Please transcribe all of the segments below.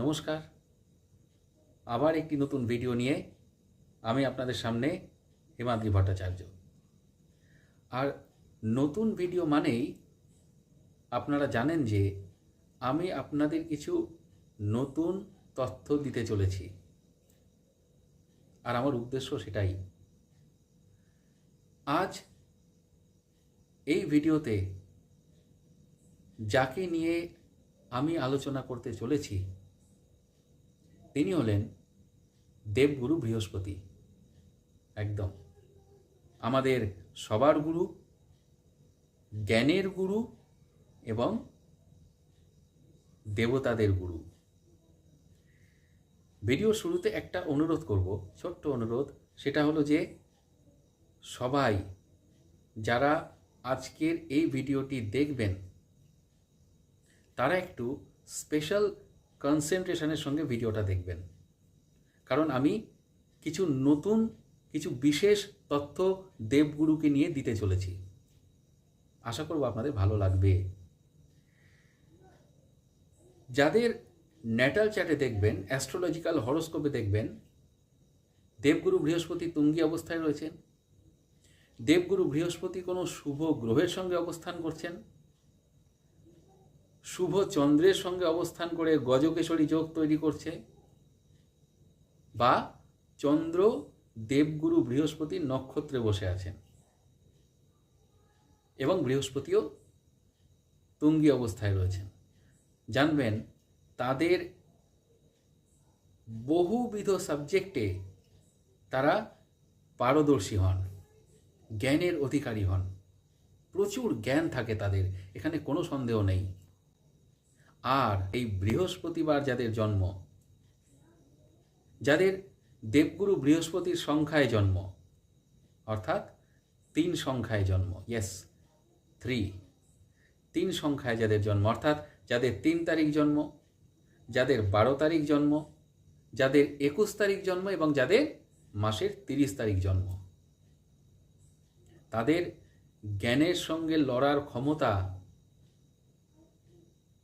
নমস্কার। আবার একটি নতুন ভিডিও নিয়ে আমি আপনাদের সামনে হেমাদ্রি ভট্টাচার্য। আর নতুন ভিডিও মানেই আপনারা জানেন যে আমি আপনাদের কিছু নতুন তথ্য দিতে চলেছি। আর আমার উদ্দেশ্য সেটাই। আজ এই ভিডিওতে যাকে নিয়ে আমি আলোচনা করতে চলেছি তিনি হলেন দেবগুরু বৃহস্পতি। একদম। আমাদের সবার গুরু, জ্ঞানের গুরু এবং দেবতাদের গুরু। ভিডিও শুরুতে একটা অনুরোধ করব, ছোট্ট অনুরোধ। সেটা হলো যে, সবাই যারা আজকের এই ভিডিওটি দেখবেন, তারা একটু স্পেশাল কনসেন্ট্রেশনের সঙ্গে ভিডিওটা দেখবেন। কারণ আমি কিছু নতুন, কিছু বিশেষ তথ্য দেবগুরুকে নিয়ে দিতে চলেছি। আশা করব আপনাদের ভালো লাগবে। যাদের ন্যাটাল চ্যাটে দেখবেন, অ্যাস্ট্রোলজিক্যাল হরোস্কোপে দেখবেন, দেবগুরু বৃহস্পতি তুঙ্গি অবস্থায় রয়েছেন। দেবগুরু বৃহস্পতি কোনো শুভ গ্রহের সঙ্গে অবস্থান করছেন। শুভ চন্দ্রের সঙ্গে অবস্থান করে গজকেশরী যোগ তৈরি করছে বা চন্দ্র দেবগুরু বৃহস্পতি নক্ষত্রে বসে আছেন। এবং বৃহস্পতিও তুঙ্গি অবস্থায় রয়েছেন। জানবেন, তাদের বহুবিধ সাবজেক্টে তারা পারদর্শী হন, জ্ঞানের অধিকারী হন। প্রচুর জ্ঞান থাকে তাদের, এখানে কোনো সন্দেহ নেই। আর এই বৃহস্পতিবার যাদের জন্ম, যাদের দেবগুরু বৃহস্পতির সংখ্যায় জন্ম, অর্থাৎ তিন সংখ্যায় জন্ম ইয়েস থ্রি তিন সংখ্যায় যাদের জন্ম, অর্থাৎ যাদের তিন তারিখ জন্ম, যাদের বারো তারিখ জন্ম, যাদের একুশ তারিখ জন্ম এবং যাদের মাসের তিরিশ তারিখ জন্ম। তাদের জ্ঞানের সঙ্গে লড়ার ক্ষমতা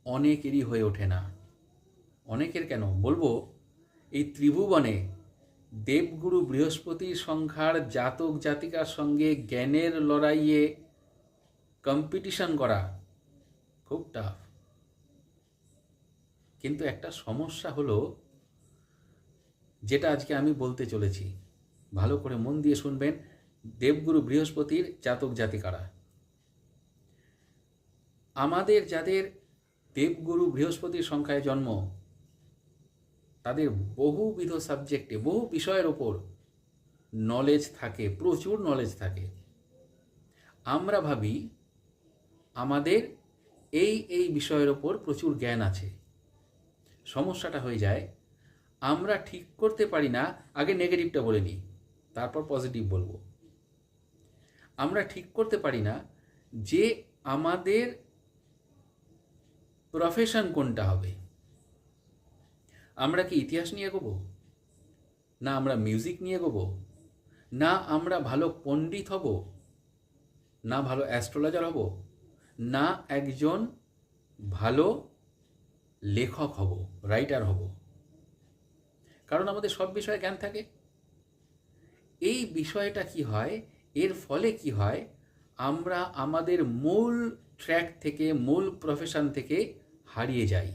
অনেকেরই হয়ে ওঠে না। অনেকের কেন? বলব, এই ত্রিভুবনে দেবগুরু বৃহস্পতির সংখ্যার জাতক জাতিকার সঙ্গে জ্ঞানের লড়াইয়ে কম্পিটিশন করা খুব টাফ কিন্তু একটা সমস্যা হলো, যেটা আজকে আমি বলতে চলেছি। ভালো করে মন দিয়ে শুনবেন দেবগুরু বৃহস্পতির জাতক জাতিকারা। আমাদের যাদের দেবগুরু বৃহস্পতির সংখ্যায় জন্ম। তাদের বহুবিধ সাবজেক্টে বহু বিষয়ের ওপর নলেজ থাকে, প্রচুর নলেজ থাকে। আমরা ভাবি, আমাদের এই এই বিষয়ের ওপর প্রচুর জ্ঞান আছে। সমস্যাটা হয়ে যায়, আমরা ঠিক করতে পারি না, আগে নেগেটিভটা বলে নিই, তারপর পজিটিভ বলব। আমরা ঠিক করতে পারি না যে আমাদের প্রফেশন কোনটা হবে? আমরা কি ইতিহাস নিয়ে এগোবো? না আমরা মিউজিক নিয়ে এগোবো? না আমরা ভালো পণ্ডিত হব? না ভালো অ্যাস্ট্রোলজার হব? না একজন ভালো লেখক হব রাইটার হব? কারণ আমাদের সব বিষয়ে জ্ঞান থাকে। এই বিষয়টা কি হয়? এর ফলে কি হয়? আমরা আমাদের মূল ট্র্যাক থেকে, মূল প্রফেশন থেকে হারিয়ে যাই।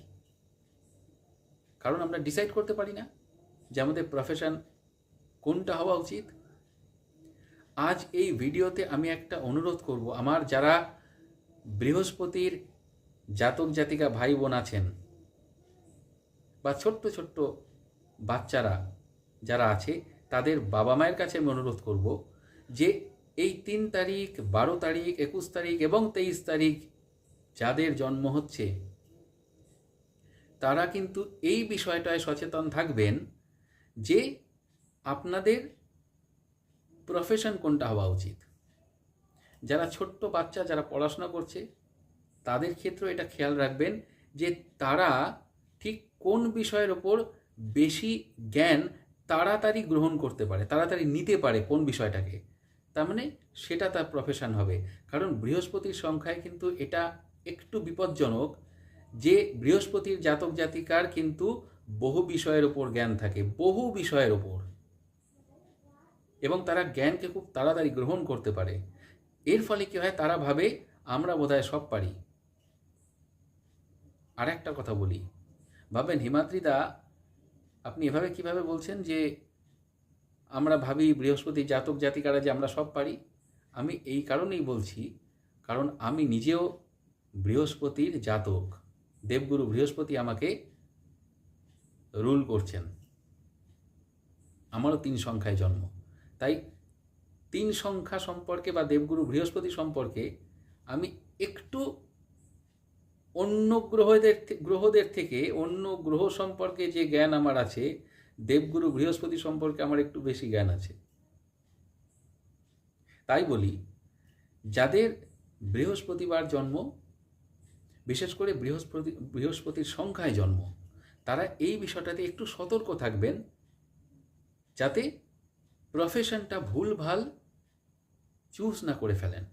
কারণ আমরা ডিসাইড করতে পারি না যে আমাদের প্রফেশন কোনটা হওয়া উচিত। আজ এই ভিডিওতে আমি একটা অনুরোধ করব, আমার যারা বৃহস্পতির জাতক জাতিকা ভাই বোন আছেন বা ছোট্ট ছোট্ট বাচ্চারা যারা আছে, তাদের বাবা মায়ের কাছে আমি অনুরোধ করব যে এই তিন তারিখ, বারো তারিখ, একুশ তারিখ এবং তেইশ তারিখ যাদের জন্ম হচ্ছে তারা কিন্তু এই বিষয়টায় সচেতন থাকবেন যে আপনাদের প্রফেশন কোনটা হওয়া উচিত। যারা ছোট্ট বাচ্চা, যারা পড়াশোনা করছে, তাদের ক্ষেত্রেও এটা খেয়াল রাখবেন যে তারা ঠিক কোন বিষয়ের ওপর বেশি জ্ঞান তাড়াতাড়ি গ্রহণ করতে পারে, তাড়াতাড়ি নিতে পারে কোন বিষয়টাকে। তার মানে সেটা তার প্রফেশন হবে। কারণ বৃহস্পতির সংখ্যায় কিন্তু এটা একটু বিপজ্জনক। যে বৃহস্পতির জাতক জাতিকার কিন্তু বহু বিষয়ের ওপর জ্ঞান থাকে, বহু বিষয়ের ওপর এবং তারা জ্ঞানকে খুব তাড়াতাড়ি গ্রহণ করতে পারে। এর ফলে কি হয়? তারা ভাবে, আমরা বোধহয় সব পারি। আর একটা কথা বলি। ভাবেন হিমাদ্রিদা আপনি এভাবে কীভাবে বলছেন যে, আমরা ভাবি বৃহস্পতি জাতক জাতিকারা যে আমরা সব পারি? আমি এই কারণেই বলছি, কারণ আমি নিজেও বৃহস্পতির জাতক। দেবগুরু বৃহস্পতি আমাকে রুল করছেন। আমারও তিন সংখ্যায় জন্ম। তাই তিন সংখ্যা সম্পর্কে বা দেবগুরু বৃহস্পতি সম্পর্কে আমি একটু অন্য গ্রহদের গ্রহদের থেকে অন্য গ্রহ সম্পর্কে যে জ্ঞান আমার আছে, দেবগুরু বৃহস্পতি সম্পর্কে আমার একটু বেশি জ্ঞান আছে। তাই বলি, যাদের বৃহস্পতিবার জন্ম বিশেষ করে বৃহস্পতি, বৃহস্পতির সংখ্যায় জন্ম। তারা এই বিষয়টাতে একটু সতর্ক থাকবেন যাতে প্রফেশনটা ভুলভাল চুজ না করে ফেলেন।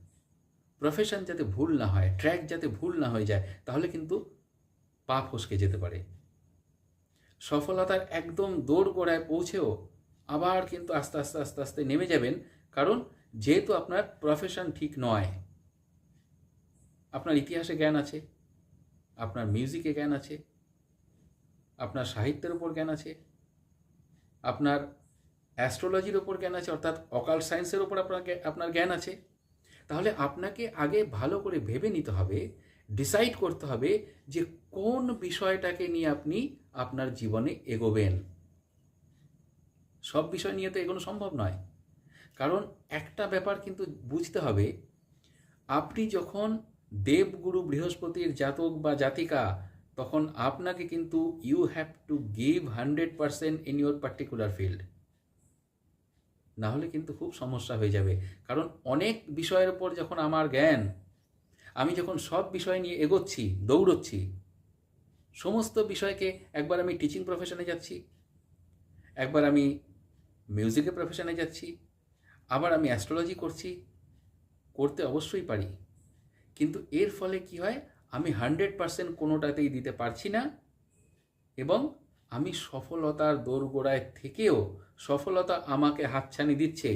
প্রফেশন যাতে ভুল না হয় ট্র্যাক যাতে ভুল না হয়ে যায়, তাহলে কিন্তু পা ফসকে যেতে পারে। সফলতার একদম দৌড় গোড়ায় পৌঁছেও আবার কিন্তু আস্তে আস্তে আস্তে আস্তে নেমে যাবেন, কারণ যেহেতু আপনার প্রফেশন ঠিক নয়, আপনার ইতিহাসে জ্ঞান আছে। আপনার মিউজিকে জ্ঞান আছে, আপনার সাহিত্যের ওপর জ্ঞান আছে, আপনার অ্যাস্ট্রোলজির ওপর জ্ঞান আছে, অর্থাৎ অকাল সায়েন্সের ওপর আপনার জ্ঞা- আপনার জ্ঞান আছে, তাহলে আপনাকে আগে ভালো করে ভেবে নিতে হবে ডিসাইড করতে হবে যে কোন বিষয়টাকে নিয়ে আপনি আপনার জীবনে এগোবেন। সব বিষয় নিয়ে তো এগোনো সম্ভব নয়। কারণ একটা ব্যাপার কিন্তু বুঝতে হবে, আপনি যখন দেবগুরু বৃহস্পতির জাতক বা জাতিকা, তখন আপনাকে কিন্তু you have to give hundred percent in your particular field না হলে কিন্তু খুব সমস্যা হয়ে যাবে। কারণ অনেক বিষয়ের উপর যখন আমার জ্ঞান, আমি যখন সব বিষয় নিয়ে এগোচ্ছি, দৌড়চ্ছি, সমস্ত বিষয়কে একবার আমি টিচিং প্রফেশনে যাচ্ছি, একবার আমি মিউজিকের প্রফেশনে যাচ্ছি, আবার আমি অ্যাস্ট্রোলজি করছি, করতে অবশ্যই পারি। কিন্তু এর ফলে কি হয়? আমি হান্ড্রেড পারসেন্ট কোনোটাতেই দিতে পারছি না এবং আমি সফলতার দোরগোড়ায় থেকেও সফলতা আমাকে হাতছানি দিচ্ছে,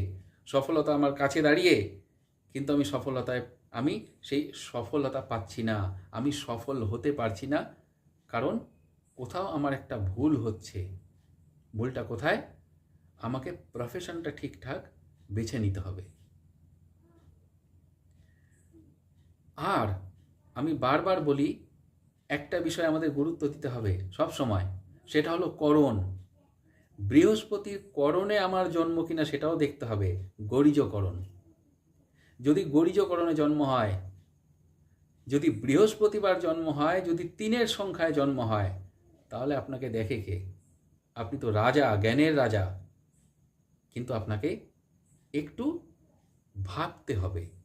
সফলতা আমার কাছে দাঁড়িয়ে, কিন্তু আমি সফলতায়, আমি সেই সফলতা পাচ্ছি না, আমি সফল হতে পারছি না, কারণ কোথাও আমার একটা ভুল হচ্ছে। ভুলটা কোথায়? আমাকে প্রফেশনটা ঠিকঠাক বেছে নিতে হবে। আর আমি বারবার বলি, একটা বিষয় আমাদের গুরুত্ব দিতে হবে সব সময়, সেটা হলো করণ। বৃহস্পতির করণে আমার জন্ম কিনা সেটাও দেখতে হবে, গরিজকরণ। যদি গরিজকরণে জন্ম হয়, যদি বৃহস্পতিবার জন্ম হয়, যদি তিনের সংখ্যায় জন্ম হয়, তাহলে আপনাকে দেখে কে? আপনি তো রাজা, জ্ঞানের রাজা। কিন্তু আপনাকে একটু ভাবতে হবে।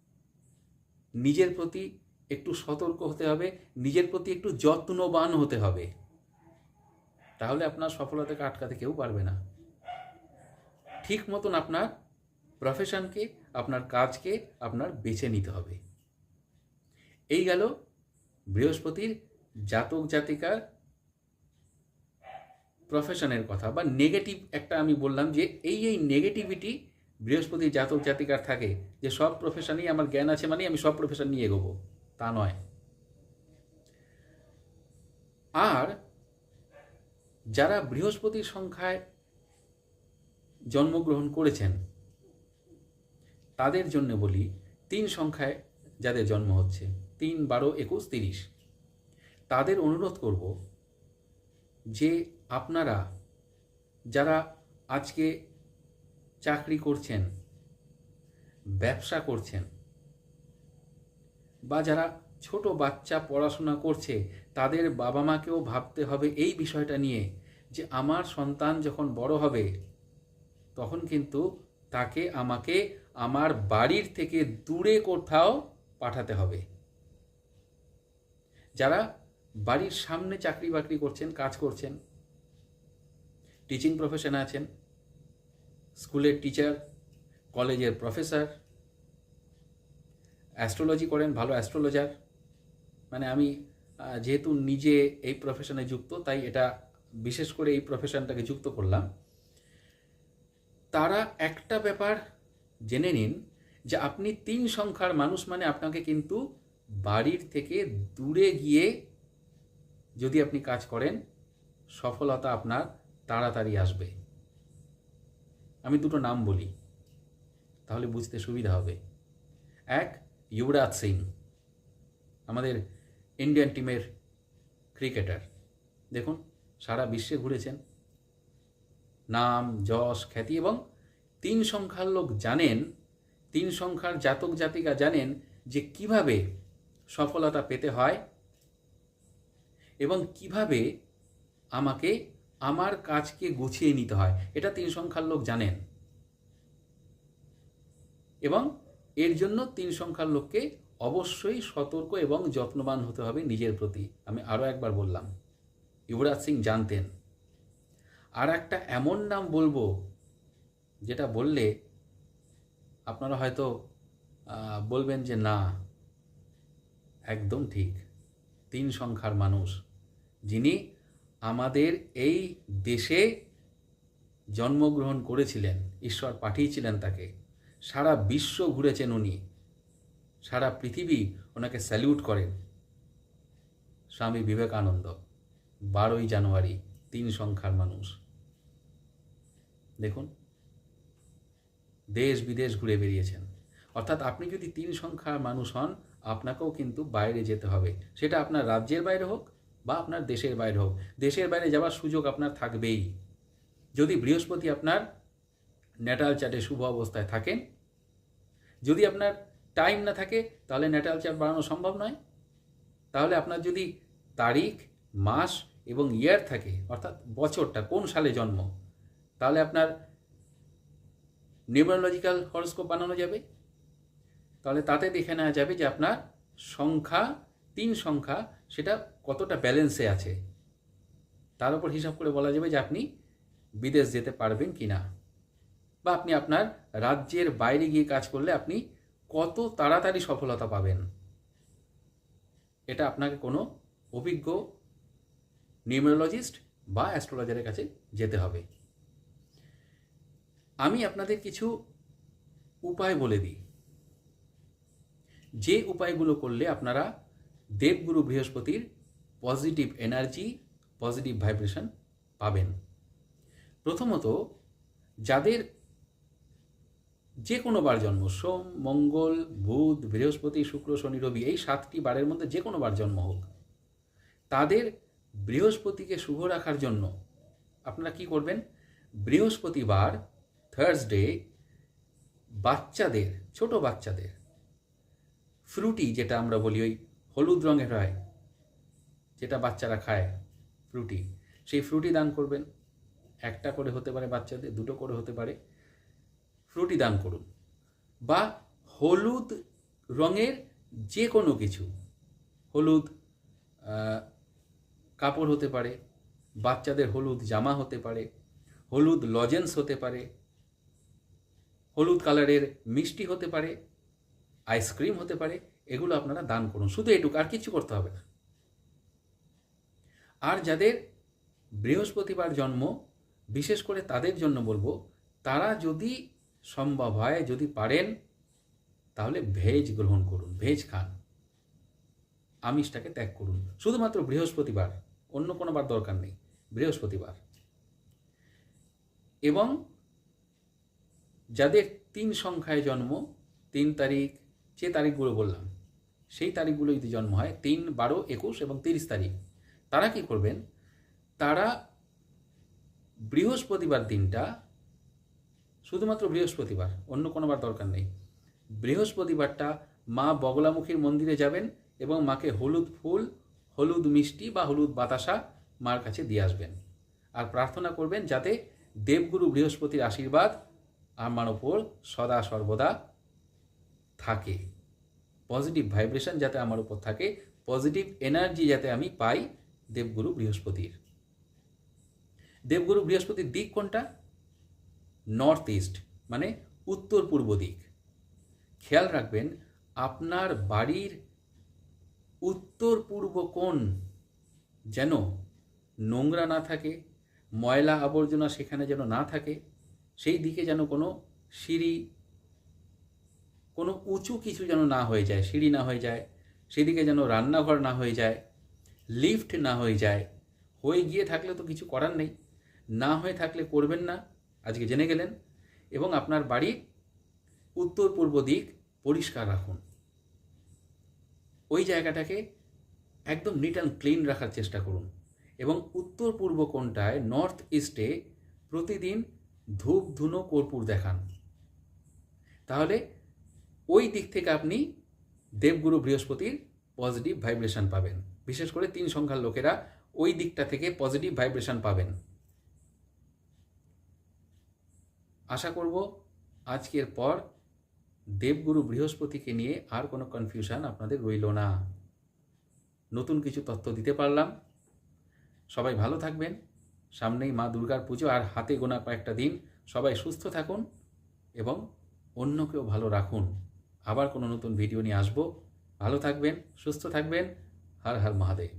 নিজের প্রতি একটু সতর্ক হতে হবে, নিজের প্রতি একটু যত্নবান হতে হবে। তাহলে আপনার সফলতাকে আটকাতে কেউ পারবে না। ঠিক মতন আপনার প্রফেশনকে আপনার কাজকে আপনার বেছে নিতে হবে। এই গেল বৃহস্পতির জাতক জাতিকার প্রফেশনের কথা বা নেগেটিভ একটা আমি বললাম যে এই এই নেগেটিভিটি বৃহস্পতি জাতক জাতিকার থাকে যে সব প্রফেশনেই আমার জ্ঞান আছে মানে আমি সব প্রফেশন নিয়ে এগোবো। তা নয়। আর যারা বৃহস্পতির সংখ্যায় জন্মগ্রহণ করেছেন, তাদের জন্য বলি তিন সংখ্যায় যাদের জন্ম হচ্ছে, তিন, বারো, একুশ, তিরিশ। তাদের অনুরোধ করব যে আপনারা যারা আজকে চাকরি করছেন, ব্যবসা করছেন বা যারা ছোট বাচ্চা পড়াশোনা করছে, তাদের বাবা মাকেও ভাবতে হবে এই বিষয়টা নিয়ে যে আমার সন্তান যখন বড় হবে, তখন কিন্তু তাকে আমাকে আমার বাড়ির থেকে দূরে কোথাও পাঠাতে হবে। যারা বাড়ির সামনে চাকরি বাকরি করছেন, কাজ করছেন টিচিং প্রফেশনে আছেন স্কুলের টিচার, কলেজের প্রফেসর, অ্যাস্ট্রোলজি করেন, ভালো অ্যাস্ট্রোলজার। মানে আমি যেহেতু নিজে এই প্রফেশনে যুক্ত, তাই এটা বিশেষ করে এই প্রফেশনটাকে যুক্ত করলাম। তারা একটা ব্যাপার জেনে নিন যে আপনি তিন সংখ্যার মানুষ মানে আপনাকে কিন্তু বাড়ির থেকে দূরে গিয়ে যদি আপনি কাজ করেন, সফলতা আপনার তাড়াতাড়ি আসবে। আমি দুটো নাম বলি, তাহলে বুঝতে সুবিধা হবে। এক, যুবরাজ সিং, আমাদের ইন্ডিয়ান টিমের ক্রিকেটার। দেখুন, সারা বিশ্বে ঘুরেছেন। নাম, যশ, খ্যাতি এবং তিন সংখ্যার লোক জানেন, তিন সংখ্যার জাতক জাতিকা জানেন যে কীভাবে সফলতা পেতে হয় এবং কীভাবে আমাকে আমার কাজকে গুছিয়ে নিতে হয়। এটা তিন সংখ্যার লোক জানেন। এবং এর জন্য তিন সংখ্যার লোককে অবশ্যই সতর্ক এবং যত্নবান হতে হবে নিজের প্রতি। আমি আরও একবার বললাম। যুবরাজ সিং জানতেন। আর একটা এমন নাম বলব, যেটা বললে আপনারা হয়তো বলবেন যে না, একদম ঠিক। তিন সংখ্যার মানুষ, যিনি আমাদের এই দেশে জন্মগ্রহণ করেছিলেন, ঈশ্বর পাঠিয়েছিলেন তাকে। সারা বিশ্ব ঘুরেছেন উনি। সারা পৃথিবী ওনাকে স্যালিউট করেন। স্বামী বিবেকানন্দ, বারোই জানুয়ারি, তিন সংখ্যার মানুষ। দেখুন, দেশ বিদেশ ঘুরে বেরিয়েছেন। অর্থাৎ আপনি যদি তিন সংখ্যার মানুষ হন, আপনাকেও কিন্তু বাইরে যেতে হবে। সেটা আপনার রাজ্যের বাইরে হোক বা আপনার দেশের বাইরে হোক, দেশের বাইরে যাওয়ার সুযোগ আপনার থাকবেই। যদি বৃহস্পতি আপনার ন্যাটাল চার্টে শুভ অবস্থায় থাকেন, যদি আপনার টাইম না থাকে, তাহলে ন্যাটাল চার্ট বাড়ানো সম্ভব নয়। তাহলে আপনার যদি তারিখ, মাস এবং ইয়ার থাকে, অর্থাৎ বছরটা, কোন সালে জন্ম, তাহলে আপনার নিউমোলজিক্যাল হরস্কোপ বানানো যাবে। তাহলে তাতে দেখে নেওয়া যাবে যে আপনার সংখ্যা তিন সংখ্যা সেটা কতটা ব্যালেন্সে আছে, তার উপর হিসাব করে বলা যাবে যে আপনি বিদেশ যেতে পারবেন কি না বা আপনি আপনার রাজ্যের বাইরে গিয়ে কাজ করলে আপনি কত তাড়াতাড়ি সফলতা পাবেন। এটা আপনাকে কোনো অভিজ্ঞ নিউমেরোলজিস্ট বা অ্যাস্ট্রোলজারের কাছে যেতে হবে। আমি আপনাদের কিছু উপায় বলে দিই। যে উপায়গুলো করলে আপনারা দেবগুরু বৃহস্পতির পজিটিভ এনার্জি, পজিটিভ ভাইব্রেশন পাবেন। প্রথমত, যাদের যে কোনো বার জন্ম, সোম, মঙ্গল, বুধ, বৃহস্পতি, শুক্র, শনি, রবি, এই সাতটি বারের মধ্যে যে কোনো বার জন্ম হোক, তাদের বৃহস্পতিকে শুভ রাখার জন্য আপনারা কি করবেন? বৃহস্পতিবার থার্সডে, বাচ্চাদের, ছোট বাচ্চাদের, ফ্রুটি যেটা আমরা বলি ওই হলুদ রঙের হয়, যেটা বাচ্চারা খায়, ফ্রুটি। সেই ফ্রুটি দান করবেন। একটা করে হতে পারে বাচ্চাদের, দুটো করে হতে পারে। ফ্রুটি দান করুন। বা হলুদ রঙের যে কোনো কিছু। হলুদ কাপড় হতে পারে, বাচ্চাদের হলুদ জামা হতে পারে, হলুদ লজেন্স হতে পারে, হলুদ কালারের মিষ্টি হতে পারে, আইসক্রিম হতে পারে এগুলো আপনারা দান করুন। শুধু এটুকু, আর কিছু করতে হবে না। আর যাদের বৃহস্পতিবার জন্ম, বিশেষ করে তাদের জন্য বলব, তারা যদি সম্ভব হয়, যদি পারেন, তাহলে ভেজ গ্রহণ করুন, ভেজ খান। আমিষটাকে ত্যাগ করুন। শুধুমাত্র বৃহস্পতিবার, অন্য কোনো বার দরকার নেই, বৃহস্পতিবার। এবং যাদের তিন সংখ্যায় জন্ম, তিন তারিখ, যে তারিখগুলো বললাম সেই তারিখগুলো যদি জন্ম হয়, তিন, বারো, একুশ এবং তিরিশ তারিখ, তারা কি করবেন? তারা বৃহস্পতিবার দিনটা, শুধুমাত্র বৃহস্পতিবার, অন্য কোনো বার দরকার নেই, বৃহস্পতিবারটা মা বগলামুখীর মন্দিরে যাবেন এবং মাকে হলুদ ফুল, হলুদ মিষ্টি বা হলুদ বাতাসা মার কাছে দিয়ে আসবেন। আর প্রার্থনা করবেন যাতে দেবগুরু বৃহস্পতির আশীর্বাদ আমার ওপর সদা সর্বদা থাকে। পজিটিভ ভাইব্রেশন যাতে আমার উপর থাকে পজিটিভ এনার্জি যাতে আমি পাই দেবগুরু বৃহস্পতির। দেবগুরু বৃহস্পতির দিক কোনটা? নর্থ ইস্ট মানে উত্তর পূর্ব দিক। খেয়াল রাখবেন, আপনার বাড়ির উত্তর পূর্ব কোণ যেন নোংরা না থাকে, ময়লা আবর্জনা সেখানে যেন না থাকে, সেই দিকে যেন কোনো সিঁড়ি কোনো উঁচু কিছু যেন না হয়ে যায়, সিঁড়ি না হয়ে যায়, সেদিকে যেন রান্নাঘর না হয়ে যায় লিফট না হয়ে যায়, হয়ে গিয়ে থাকলে তো কিছু করার নেই, না হয়ে থাকলে করবেন না, আজকে জেনে গেলেন, এবং আপনার বাড়ির উত্তর পূর্ব দিক পরিষ্কার রাখুন। ওই জায়গাটাকে একদম নিট অ্যান্ড ক্লিন রাখার চেষ্টা করুন, এবং উত্তর পূর্ব কোণটায় নর্থ ইস্টে প্রতিদিন ধূপ ধুনো কর্পূর দেখান। তাহলে ওই দিক থেকে আপনি দেবগুরু বৃহস্পতির পজিটিভ ভাইব্রেশন পাবেন। বিশেষ করে তিন সংখ্যার লোকেরা ওই দিকটা থেকে পজিটিভ ভাইব্রেশন পাবেন। আশা করব আজকের পর দেবগুরু বৃহস্পতিকে নিয়ে আর কোনো কনফিউশন আপনাদের রইল না। নতুন কিছু তথ্য দিতে পারলাম। সবাই ভালো থাকবেন। সামনেই মা দুর্গার পুজো আর হাতে গোনা কয়েকটা দিন সবাই সুস্থ থাকুন এবং অন্যকেও ভালো রাখুন। আবার কোনো নতুন ভিডিও নিয়ে আসব। ভালো থাকবেন সুস্থ থাকবেন। হর হর মহাদেব।